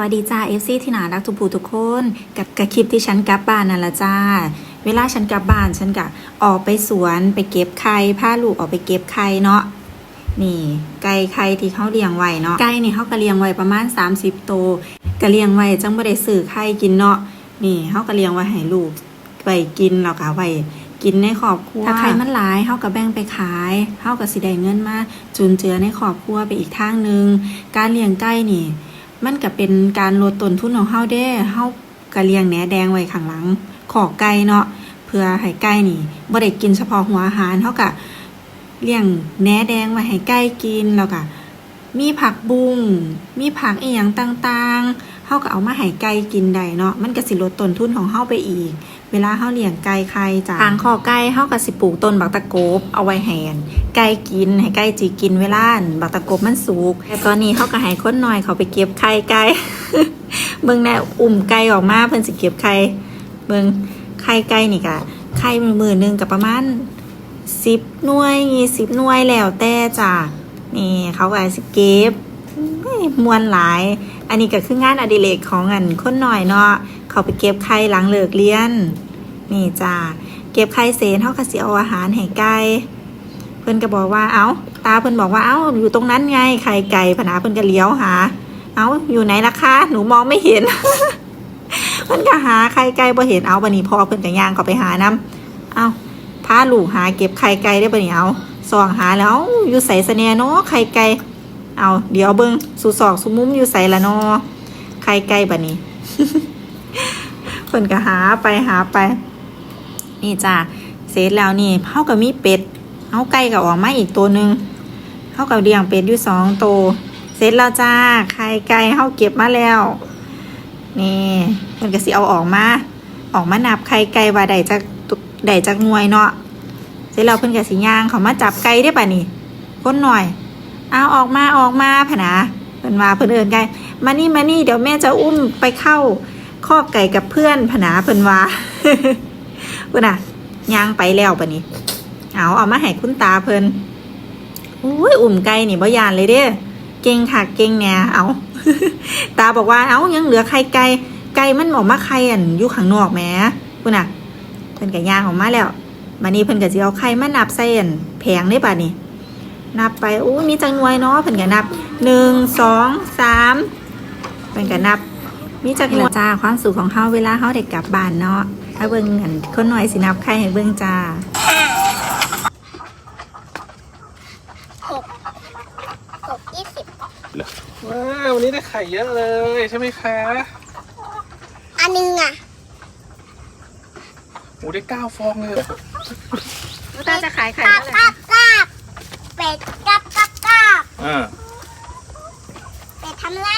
วัสดีจ้า FC ที่น่ารักทุกผู้ทุกคนกับกับคลิปที่ฉันกลับบ้านนั่นละจ้า เวลาฉันกลับบ้านฉันก็ออกไปสวนไปเก็บไข่พาลูกออกไปเก็บไข่เนาะนี่ไก่ไข่ที่เขาเลี้ยงไว้เนาะไก่นี่เขาก็เลี้ยงไว้ประมาณ 30ตัวก็เลี้ยงไว้จังบ่ได้ซื้อไข่กินเนาะนี่เขาก็เลี้ยงไว้ให้ลูกไว้กินแล้วก็ไว้กินในครอบครัวถ้าไข่มันหลายเขาก็แบ่งไปขายเขาก็สิได้เงินมาจุนเจือในครอบครัวไปอีกทางหนึงการเลี้ยงไก่นี่ มันก็เป็นการลดต้นทุนของเฮาเด้เฮากะเลียงแหนแดงไว้ข้างหลัง ขอกไก่เนาะเพื่อให้ไก่นี่บ่ได้กินเฉพาะหัวอาหารเฮากะเลี้ยงแหนแดงไว้ให้ไก่กินแล้วก็มีผักบุ้งมีผักอีหยังต่างๆเฮาก็เอามาให้ไก่กินได้เนาะมันก็สิลดต้นทุนของเฮาไปอีก เวลาเฮาเลี้ยงไก่ไข่จ้ะทางคอไก่เฮาก็สิปลูกต้นบักตะโกบเอาไว้ให้อันไก่กินให้ไก่จีกินเวลานบักตะโกบมันสุกแล้วตอนนี้เฮาก็ให้ค้นหน้อยเขาไปเก็บไข่ไก่เบิ่งแน่อุ่มไก่ออกมาเพิ่นสิเก็บไข่เบิ่งไข่ไก่นี่ก็ไข่มือหนึ่งก็ประมาณ10หน่วย20หน่วยแล้วแต่จ้ะนี่เขาก็สิเก็บมวนหลาย อันนี้ก็คืองานอดิเรกของอันคนหน่อยเนาะเขาไปเก็บไข่หลังเลิกเรียน นี่จ้าเก็บไข่เศษเท่ากับสิเอาอาหารให้ไก่เพิ่อนก็บอกว่าเอ้า ตาเพิ่อนบอกว่าเอ้าอยู่ตรงนั้นไงไข่ไก่พนาเพิ่อนก็เลี้ยวหา เอ้าอยู่ไหนล่ะคะหนูมองไม่เห็นเพิ่นก็หาไข่ไก่บ่เห็นเอาบัดนี้พอเพิ่อนก็ย่างเขาไปหานํเอ้าพาลูกหาเก็บไข่ไก่ได้บัดนี้เอาส่องหาแล้วอยู่ใส่สะแหนเนาะไข่ไก่ เอาเดี๋ยวเบิ่งสู่ซอกสู่มุมอยู่ใส่ละเนาะไข่ไก่บัดนี้เพิ่นก็หาไปหาไป นี่จ้าเสร็จแล้วนี่เฮาก็มีเป็ดเฮาไก่ก็ออกมาอีกตัวหนึ่งเฮาก็เลี้ยงเป็ดอยู่สองตัวเสร็จแล้วจ้าไข่ไก่เฮาเก็บมาแล้ว นี่เพิ่นก็สิเอาออกมาออกมานับไข่ไก่ว่าได้จักตุได้จักหน่วยเนาะเสร็จแล้วเพิ่นก็สิย่างเขามาจับไก่ได้ป่ะนี่คนหน่อย เอาออกมาออกมาพนะเพิ่นว่าเพิ่นเอิ้นไก่มานี่มานี่เดี๋ยวแม่จะอุ้มไปเข้าคอกไก่กับเพื่อนพนาเพิ่นว่าเพิ่นน่ะย่างไปแล้วปะนี้เอาเอามาให้คุณตาเพิ่นอุ้ยอุ่มไก่นี่บ่ยานเลยเด้เก่งค่ะเก่งแหน่เอาตาบอกว่าเอายังเหลือไข่ไก่ไก่มันออกมาไข่อันอยู่ข้างนอกแหมพุ่นน่ะเพิ่นก็ย่างออกมาแล้วบัดนี้เพิ่นก็สิเอาไข่มานับใส่อันแผงได้บัดนี้ นับไปอู้มีจังหน่วยเนาะเพิ่นก็นับหนึ่งสองสามเพิ่นก็นับ มีจักหน่วยจ้าความสุขของเฮาเวลาเฮาได้กลับบ้านเนาะถ้าเบิ่งอันคนหน่อยสินับไข่ให้เบิ่งจ้าหกหกยี่สิบว้าววันนี้ได้ไข่เยอะเลยใช่ไหมคะอันหนึงอะโอ้ได้เก้าฟองเลยเหรอตาจะขายไข่กาบกาบกาบ เป็ดกาบกาบกาบอ่าเป็ดทำไร